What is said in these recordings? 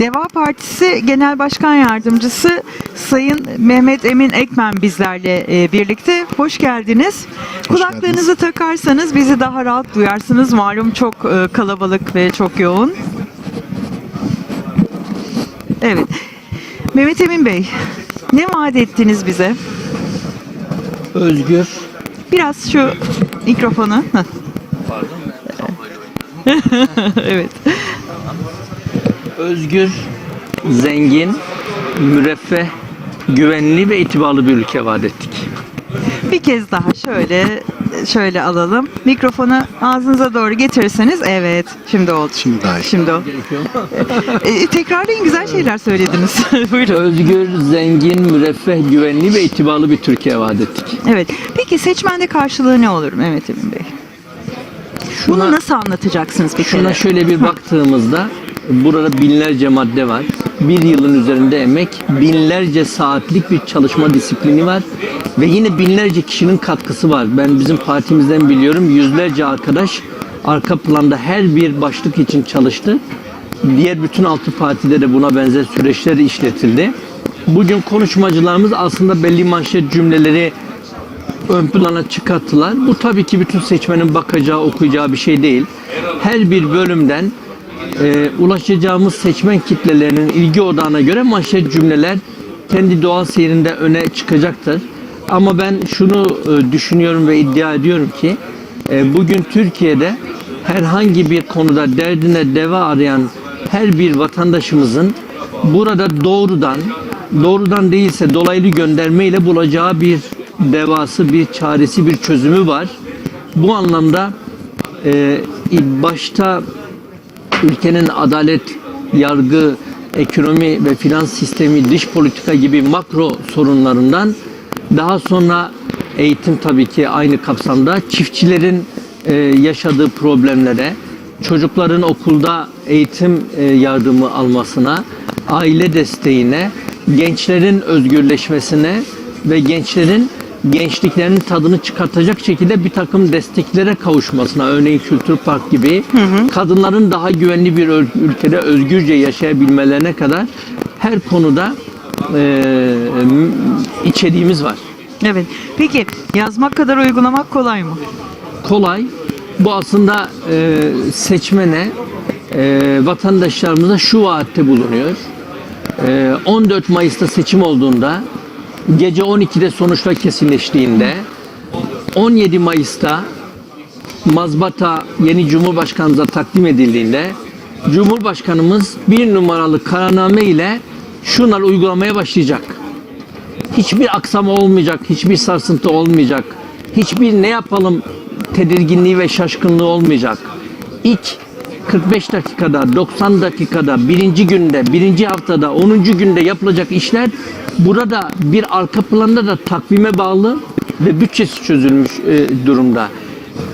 Deva Partisi Genel Başkan Yardımcısı Sayın Mehmet Emin Ekmen bizlerle e, birlikte. Hoş geldiniz. Kulaklarınızı takarsanız bizi daha rahat duyarsınız. Malum çok e, kalabalık ve çok yoğun. Evet. Mehmet Emin Bey, ne vaat ettiniz bize? Özgür, Biraz şu mikrofonu. Heh. evet. özgür, zengin, müreffeh, güvenli ve itibarlı bir ülke vaat ettik. Bir kez daha şöyle şöyle alalım. Mikrofonu ağzınıza doğru getirirseniz evet şimdi oldu. Şimdi daha iyi. Şimdi oldu. E, tekrarlayın güzel şeyler söylediniz. Buyurun. Özgür, zengin, müreffeh, güvenli ve itibarlı bir Türkiye vaat ettik. Evet. Peki seçmende karşılığı ne olur Mehmet Emin Bey? Bunu Şuna, nasıl anlatacaksınız peki? şuna şöyle bir baktığımızda burada binlerce madde var. Bir yılın üzerinde emek, binlerce saatlik bir çalışma disiplini var ve yine binlerce kişinin katkısı var. Ben bizim partimizden biliyorum yüzlerce arkadaş arka planda her bir başlık için çalıştı. Diğer bütün altı partide de buna benzer süreçler işletildi. Bugün konuşmacılarımız aslında belli manşet cümleleri ön plana çıkarttılar. Bu tabii ki bütün seçmenin bakacağı, okuyacağı bir şey değil. Her bir bölümden e, ulaşacağımız seçmen kitlelerinin ilgi odağına göre manşet cümleler kendi doğal seyrinde öne çıkacaktır. Ama ben şunu e, düşünüyorum ve iddia ediyorum ki e, bugün Türkiye'de herhangi bir konuda derdine deva arayan her bir vatandaşımızın burada doğrudan doğrudan değilse dolaylı göndermeyle bulacağı bir devası, bir çaresi, bir çözümü var. Bu anlamda e, başta ülkenin adalet, yargı, ekonomi ve finans sistemi, dış politika gibi makro sorunlarından daha sonra eğitim tabii ki aynı kapsamda çiftçilerin e, yaşadığı problemlere, çocukların okulda eğitim e, yardımı almasına, aile desteğine, gençlerin özgürleşmesine ve gençlerin gençliklerinin tadını çıkartacak şekilde bir takım desteklere kavuşmasına örneğin Kültür Park gibi kadınların daha güvenli bir ül- ülkede özgürce yaşayabilmelerine kadar her konuda e, içeriğimiz var. Evet. Peki yazmak kadar uygulamak kolay mı? kolay. Bu aslında e, seçmene, e, vatandaşlarımıza şu vaatte bulunuyor. E, 14 Mayıs'ta seçim olduğunda, gece 12'de sonuçlar kesinleştiğinde, 17 Mayıs'ta mazbata yeni Cumhurbaşkanımıza takdim edildiğinde, Cumhurbaşkanımız bir numaralı kararname ile şunları uygulamaya başlayacak hiçbir aksama olmayacak, hiçbir sarsıntı olmayacak, hiçbir ne yapalım tedirginliği ve şaşkınlığı olmayacak. İlk 45 dakikada, 90 dakikada, birinci günde, birinci haftada, 10. günde yapılacak işler burada bir arka planda da takvime bağlı ve bütçesi çözülmüş e, durumda.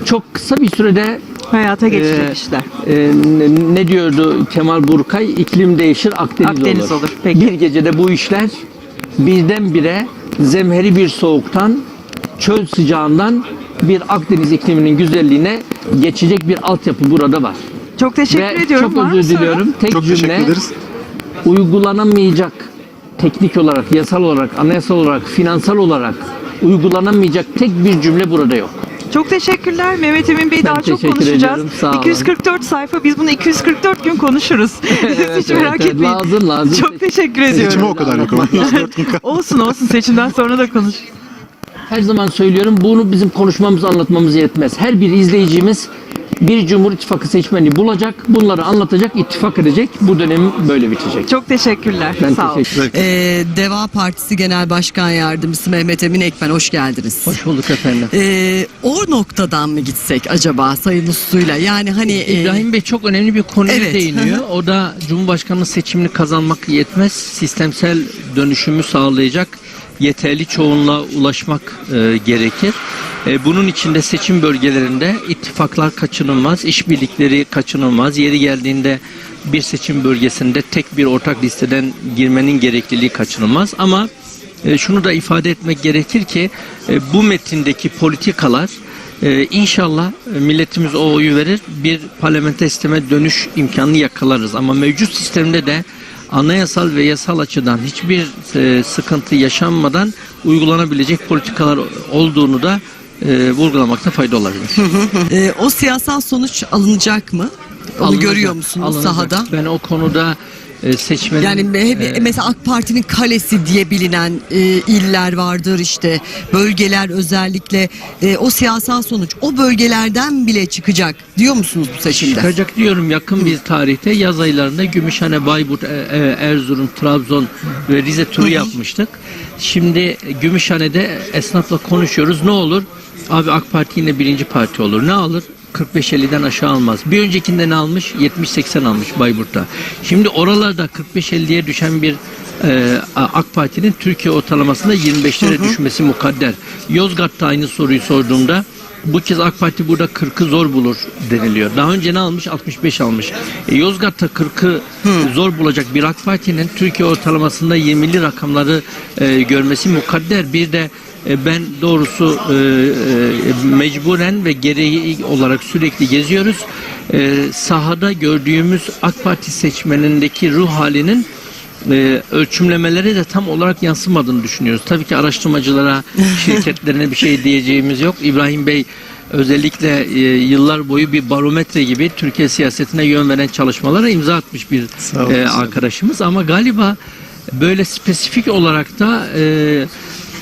Çok kısa bir sürede Hayata geçecek e, işler. e, ne, ne diyordu Kemal Burkay? İklim değişir, Akdeniz, Akdeniz olur. olur, peki. Bir gecede bu işler birdenbire zemheri bir soğuktan, çöl sıcağından bir Akdeniz ikliminin güzelliğine geçecek bir altyapı burada var. Çok teşekkür Ve ediyorum. çok özür diliyorum. Tek Çok teşekkür cümle ederiz. uygulanamayacak teknik olarak, yasal olarak, anayasal olarak, finansal olarak uygulanamayacak tek bir cümle burada yok. Çok teşekkürler Mehmet Emin Bey. Ben daha çok konuşacağız. ediyorum, sağ olun. 244 sayfa. Biz bunu 244 gün konuşuruz. Hiç merak evet, etmeyin. lazım, lazım. Çok teşekkür ediyorum. Seçime o kadar yok ama. 104 gün kaldı. olsun olsun seçimden sonra da konuş. Her zaman söylüyorum bunu bizim konuşmamız anlatmamız yetmez. Her bir izleyicimiz bir Cumhur İttifakı seçmeni bulacak, bunları anlatacak, ittifak edecek. Bu dönem böyle bitecek. Çok teşekkürler. Ben Sağ teşekkür ederim. Ee, Deva Partisi Genel Başkan Yardımcısı Mehmet Emin Ekmen hoş geldiniz. Hoş bulduk efendim. Ee, o noktadan mı gitsek acaba Sayın Uslu'yla? Yani hani e, İbrahim Bey çok önemli bir konuya Evet, değiniyor. O da Cumhurbaşkanlığı seçimini kazanmak yetmez. Sistemsel dönüşümü sağlayacak yeterli çoğunluğa ulaşmak e, gerekir. E, bunun içinde seçim bölgelerinde ittifaklar kaçınılmaz, işbirlikleri kaçınılmaz. Yeri geldiğinde bir seçim bölgesinde tek bir ortak listeden girmenin gerekliliği kaçınılmaz. Ama e, şunu da ifade etmek gerekir ki e, bu metindeki politikalar ee, inşallah e, milletimiz o oyu verir. Bir parlamenter sisteme dönüş imkanını yakalarız. Ama mevcut sistemde de anayasal ve yasal açıdan hiçbir e, sıkıntı yaşanmadan uygulanabilecek politikalar olduğunu da e, vurgulamakta fayda olabilir. Ee, o siyasal sonuç alınacak mı? Onu Alınacak, görüyor musunuz alınacak. sahada? Ben o konuda e, seçmenin Yani me- e, mesela AK Parti'nin kalesi diye bilinen e, iller vardır işte bölgeler özellikle e, o siyasal sonuç o bölgelerden bile çıkacak diyor musunuz bu seçimde? Çıkacak diyorum yakın bir tarihte yaz aylarında Gümüşhane, Bayburt, e, e, Erzurum, Trabzon ve Rize turu yapmıştık. Şimdi Gümüşhane'de esnafla konuşuyoruz. Ne olur? Abi AK Parti yine birinci parti olur. Ne alır? 45-50'den aşağı almaz. Bir öncekinde ne almış? 70-80 almış Bayburt'ta. Şimdi oralarda 45-50'ye düşen bir e, AK Parti'nin Türkiye ortalamasında 25'lere düşmesi mukadder. Yozgat'ta aynı soruyu sorduğumda bu kez AK Parti burada 40'ı zor bulur deniliyor. Daha önce ne almış? 65 almış. E, Yozgat'ta 40'ı zor bulacak bir AK Parti'nin Türkiye ortalamasında 20'li rakamları e, görmesi mukadder. Bir de ben doğrusu e, e, mecburen ve gereği olarak sürekli geziyoruz. E, sahada gördüğümüz AK Parti seçmenindeki ruh halinin e, ölçümlemeleri de tam olarak yansımadığını düşünüyoruz. Tabii ki araştırmacılara, şirketlerine bir şey diyeceğimiz yok. İbrahim Bey özellikle e, yıllar boyu bir barometre gibi Türkiye siyasetine yön veren çalışmalara imza atmış bir olun, e, arkadaşımız ama galiba böyle spesifik olarak da e,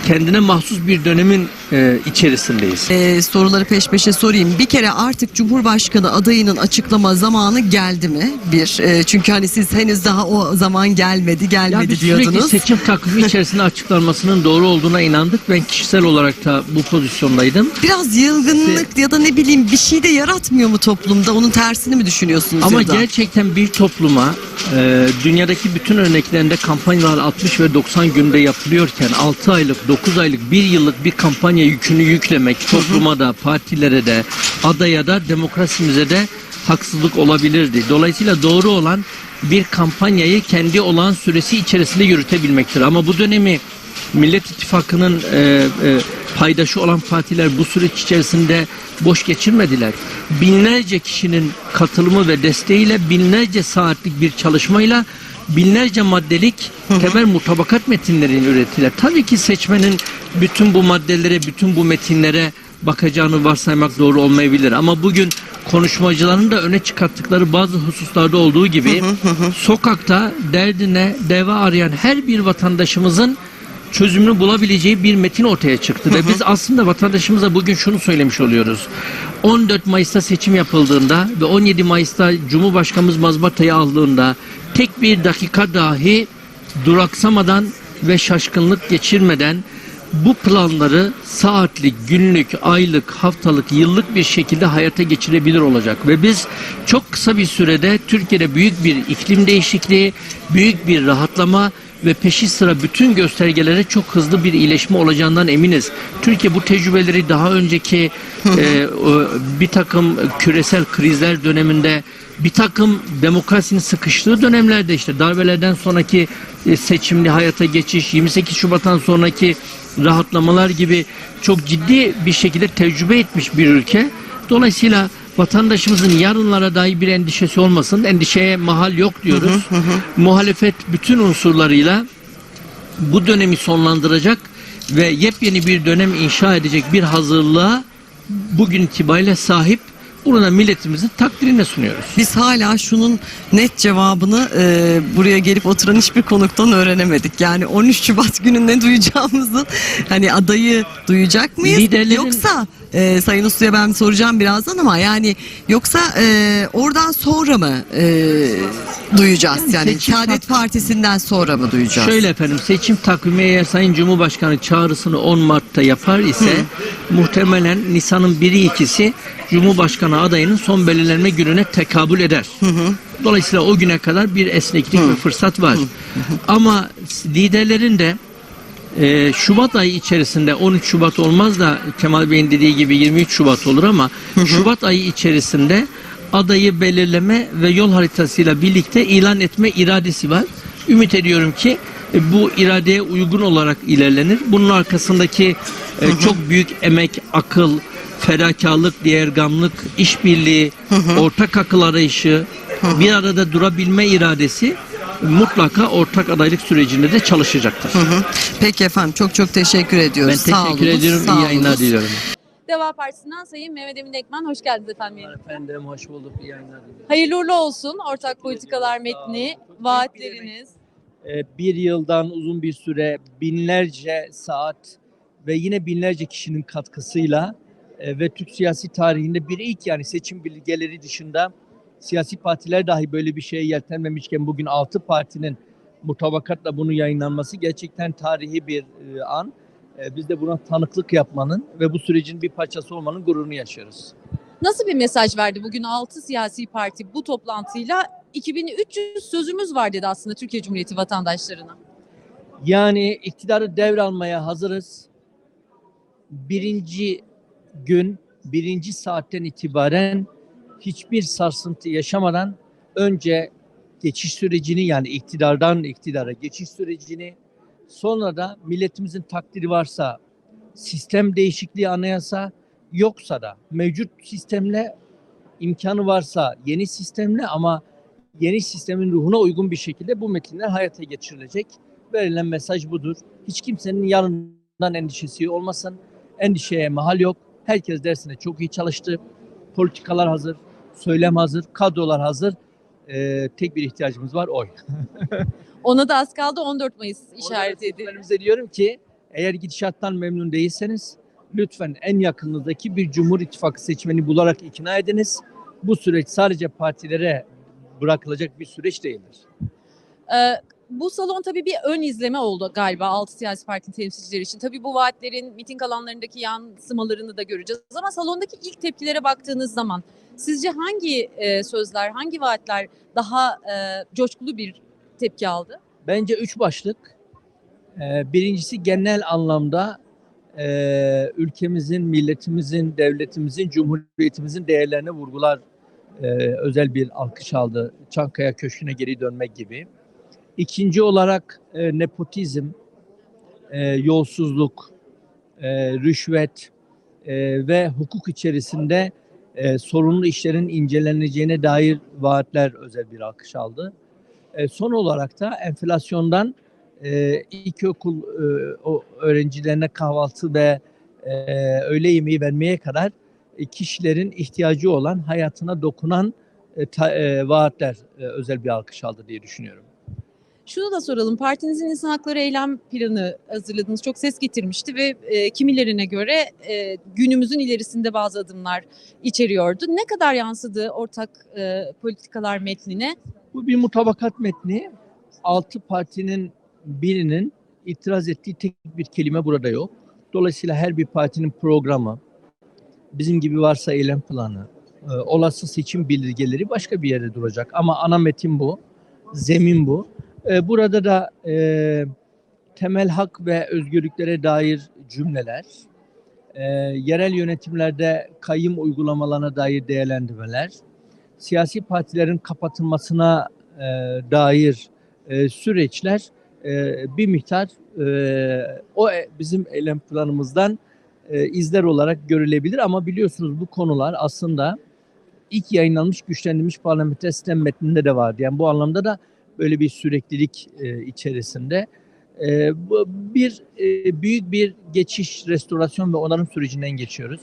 kendine mahsus bir dönemin e, içerisindeyiz. Ee, soruları peş peşe sorayım. Bir kere artık Cumhurbaşkanı adayının açıklama zamanı geldi mi? Bir. e, çünkü hani siz henüz daha o zaman gelmedi, Ya gelmedi sürekli diyordunuz. seçim takvimi içerisinde açıklanmasının doğru olduğuna inandık. Ben kişisel olarak da bu pozisyondaydım. Biraz yılgınlık ya da ne bileyim bir şey de yaratmıyor mu toplumda? Onun tersini mi düşünüyorsunuz? Ama ya da? gerçekten bir topluma e, dünyadaki bütün örneklerinde kampanyalar 60 ve 90 günde yapılıyorken 6 aylık, 9 aylık, 1 yıllık bir kampanya yükünü yüklemek topluma da, partilere de, adaya da, demokrasimize de haksızlık olabilirdi. Dolayısıyla doğru olan bir kampanyayı kendi olan süresi içerisinde yürütebilmektir. Ama bu dönemi Millet İttifakı'nın e, e, paydaşı olan partiler bu süreç içerisinde boş geçirmediler. Binlerce kişinin katılımı ve desteğiyle binlerce saatlik bir çalışmayla binlerce maddelik temel mutabakat metinlerini ürettiler. Tabii ki seçmenin bütün bu maddelere, bütün bu metinlere bakacağını varsaymak doğru olmayabilir. Ama bugün konuşmacıların da öne çıkarttıkları bazı hususlarda olduğu gibi sokakta derdine deva arayan her bir vatandaşımızın çözümünü bulabileceği bir metin ortaya çıktı ve biz aslında vatandaşımıza bugün şunu söylemiş oluyoruz. 14 Mayıs'ta seçim yapıldığında ve 17 Mayıs'ta Cumhurbaşkanımız mazbatayı aldığında tek bir dakika dahi duraksamadan ve şaşkınlık geçirmeden bu planları saatlik, günlük, aylık, haftalık, yıllık bir şekilde hayata geçirebilir olacak. Ve biz çok kısa bir sürede Türkiye'de büyük bir iklim değişikliği, büyük bir rahatlama ve peşi sıra bütün göstergelere çok hızlı bir iyileşme olacağından eminiz. Türkiye bu tecrübeleri daha önceki e, bir takım küresel krizler döneminde bir takım demokrasinin sıkıştığı dönemlerde işte darbelerden sonraki e, seçimli hayata geçiş, 28 Şubat'tan sonraki rahatlamalar gibi çok ciddi bir şekilde tecrübe etmiş bir ülke. Dolayısıyla vatandaşımızın yarınlara dair bir endişesi olmasın. Endişeye mahal yok diyoruz. Muhalefet bütün unsurlarıyla bu dönemi sonlandıracak ve yepyeni bir dönem inşa edecek bir hazırlığa bugün itibariyle sahip. Bunu da milletimizin takdirine sunuyoruz. Biz hala şunun net cevabını e, buraya gelip oturan hiçbir konuktan öğrenemedik. Yani 13 Şubat günü ne duyacağımızın hani adayı duyacak mıyız? Liderlerin- Yoksa e, Sayın Uslu'ya ben soracağım birazdan ama yani yoksa e, oradan sonra mı e, duyacağız? Yani seçim Saadet Partisi'nden sonra mı duyacağız? Şöyle efendim seçim takvimi eğer Sayın Cumhurbaşkanı çağrısını 10 Mart'ta yapar ise muhtemelen Nisan'ın biri ikisi Cumhurbaşkanı adayının son belirlenme gününe tekabül eder. Dolayısıyla o güne kadar bir esneklik ve fırsat var. Ama liderlerin de e, Şubat ayı içerisinde 13 Şubat olmaz da Kemal Bey'in dediği gibi 23 Şubat olur ama Şubat ayı içerisinde adayı belirleme ve yol haritasıyla birlikte ilan etme iradesi var. Ümit ediyorum ki e, bu iradeye uygun olarak ilerlenir. Bunun arkasındaki e, çok büyük emek, akıl, fedakarlık, diğergamlık, işbirliği, ortak akıl arayışı, bir arada durabilme iradesi mutlaka ortak adaylık sürecinde de çalışacaktır. Peki efendim çok çok teşekkür ediyoruz. Ben Sağ teşekkür olunuz, ediyorum. sağ İyi yayınlar diliyorum. Deva Partisi'nden Sayın Mehmet Emin Ekmen hoş geldiniz efendim. Efendim hoş bulduk. İyi yayınlar diliyorum. Hayırlı uğurlu olsun ortak politikalar metni, vaatleriniz. Ee, bir yıldan uzun bir süre binlerce saat ve yine binlerce kişinin katkısıyla e, ve Türk siyasi tarihinde bir ilk yani seçim bilgeleri dışında siyasi partiler dahi böyle bir şeye yeltenmemişken bugün altı partinin mutabakatla bunu yayınlanması gerçekten tarihi bir e, an. E, biz de buna tanıklık yapmanın ve bu sürecin bir parçası olmanın gururunu yaşıyoruz. Nasıl bir mesaj verdi bugün 6 siyasi parti bu toplantıyla 2300 sözümüz var dedi aslında Türkiye Cumhuriyeti vatandaşlarına. Yani iktidarı devralmaya hazırız. Birinci gün, birinci saatten itibaren hiçbir sarsıntı yaşamadan önce geçiş sürecini yani iktidardan iktidara geçiş sürecini sonra da milletimizin takdiri varsa sistem değişikliği anayasa yoksa da mevcut sistemle imkanı varsa yeni sistemle ama yeni sistemin ruhuna uygun bir şekilde bu metinler hayata geçirilecek verilen mesaj budur. Hiç kimsenin yarından endişesi olmasın. Endişeye mahal yok. Herkes dersine çok iyi çalıştı. Politikalar hazır, söylem hazır, kadrolar hazır. Ee, tek bir ihtiyacımız var oy. Ona da az kaldı 14 Mayıs işaret edildi. Diyorum ki eğer gidişattan memnun değilseniz lütfen en yakınınızdaki bir Cumhur İttifakı seçmeni bularak ikna ediniz. Bu süreç sadece partilere bırakılacak bir süreç değildir. Ee, bu salon tabii bir ön izleme oldu galiba 6 siyasi parti temsilcileri için. Tabii bu vaatlerin miting alanlarındaki yansımalarını da göreceğiz. Ama salondaki ilk tepkilere baktığınız zaman sizce hangi e, sözler, hangi vaatler daha e, coşkulu bir tepki aldı? Bence üç başlık. Ee, Birincisi genel anlamda e, ülkemizin, milletimizin, devletimizin, cumhuriyetimizin değerlerine vurgular e, özel bir alkış aldı. Çankaya Köşkü'ne geri dönmek gibi. İkinci olarak e, nepotizm, yolsuzluk, rüşvet ve hukuk içerisinde sorunlu işlerin inceleneceğine dair vaatler özel bir alkış aldı. E, son olarak da enflasyondan e, ilkokul e, o öğrencilerine kahvaltı ve e, öğle yemeği vermeye kadar e, kişilerin ihtiyacı olan hayatına dokunan e, ta- e, vaatler e, özel bir alkış aldı diye düşünüyorum. Şunu da soralım. Partinizin insan hakları eylem planı hazırladınız. Çok ses getirmişti ve e, kimilerine göre e, günümüzün ilerisinde bazı adımlar içeriyordu. Ne kadar yansıdı ortak e, politikalar metnine? Bu bir mutabakat metni. Altı partinin birinin itiraz ettiği tek bir kelime burada yok. Dolayısıyla her bir partinin programı, bizim gibi varsa eylem planı, e, olası seçim bildirgeleri başka bir yerde duracak. Ama ana metin bu, zemin bu. E, Burada da e, temel hak ve özgürlüklere dair cümleler, e, yerel yönetimlerde kayyum uygulamalarına dair değerlendirmeler, siyasi partilerin kapatılmasına e, dair e, süreçler e, bir miktar e, o e- bizim eylem planımızdan e, izler olarak görülebilir ama biliyorsunuz bu konular aslında ilk yayınlanmış güçlendirilmiş parlamenter sistem metninde de vardı. Yani bu anlamda da böyle bir süreklilik e, içerisinde e, bir e, büyük bir geçiş, restorasyon ve onarım sürecinden geçiyoruz.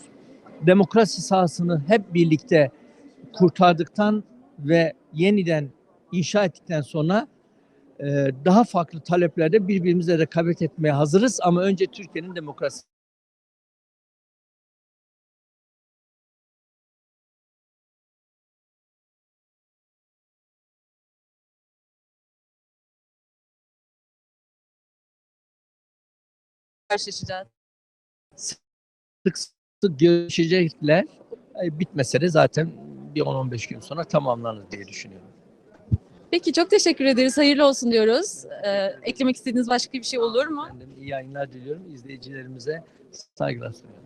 Demokrasi sahasını hep birlikte kurtardıktan ve yeniden inşa ettikten sonra e, daha farklı taleplerde birbirimizle rekabet etmeye hazırız ama önce Türkiye'nin demokrasi Karşılaşacağız. sık sık görüşecekler. E, Bitmese de zaten bir 10-15 gün sonra tamamlanır diye düşünüyorum. Peki çok teşekkür ederiz. Hayırlı olsun diyoruz. Ee, eklemek istediğiniz başka bir şey olur mu? De iyi yayınlar diliyorum. İzleyicilerimize saygılar sunuyorum.